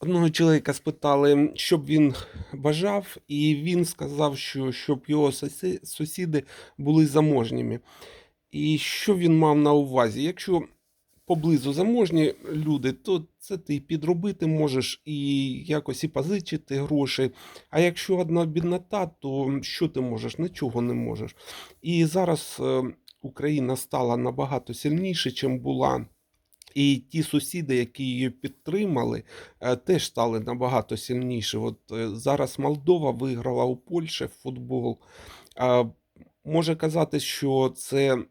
Одного чоловіка спитали, що б він бажав, і він сказав, що щоб його сусіди були заможніми. І що він мав на увазі? Якщо поблизу заможні люди, то це ти підробити можеш і якось і позичити гроші. А якщо одна біднота, то що ти можеш? Нічого не можеш. І зараз е, Україна стала набагато сильніше, чим була. І ті сусіди, які її підтримали, е, теж стали набагато сильніші. От е, зараз Молдова виграла у Польщі в футбол. Може казати, що це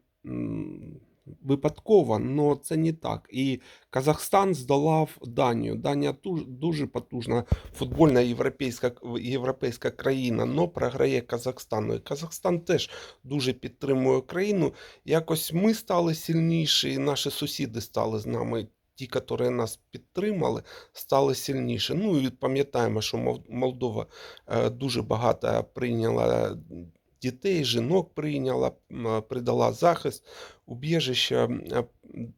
випадково, але це не так. І Казахстан здолав Данію. Данія дуже потужна футбольна європейська, європейська країна, але програє Казахстану. І Казахстан теж дуже підтримує Україну. Якось ми стали сильніші, і наші сусіди стали з нами. Ті, які нас підтримали, стали сильніше. Ну і пам'ятаємо, що Молдова е, дуже багато прийняла дітей, жінок прийняла, придала захист, убіжище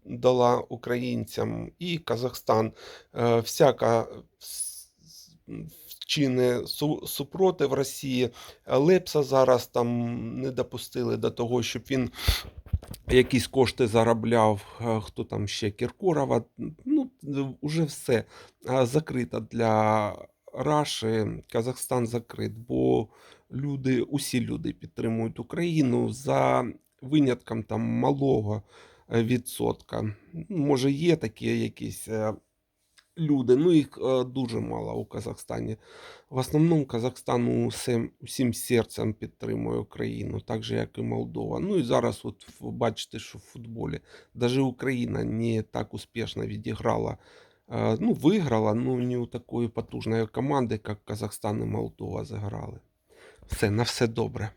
дала українцям. І Казахстан е, всяка вчини супротив Росії. Лепса зараз там не допустили до того, щоб він якісь кошти заробляв, е, хто там ще Кіркорова. Ну, вже все е, закрито для Раші. Казахстан закрит, бо люди, усі люди підтримують Україну за винятком там малого е, відсотка. Може, є такі якісь е, люди, ну їх е, дуже мало у Казахстані. В основному Казахстан усім, усім серцем підтримує Україну, так же, як і Молдова. Ну і зараз, от бачите, що в футболі навіть Україна не так успішно відіграла. Е, Ну, виграла, ну не у такої потужної команди, як Казахстан і Молдова заграли. Все, на все добре.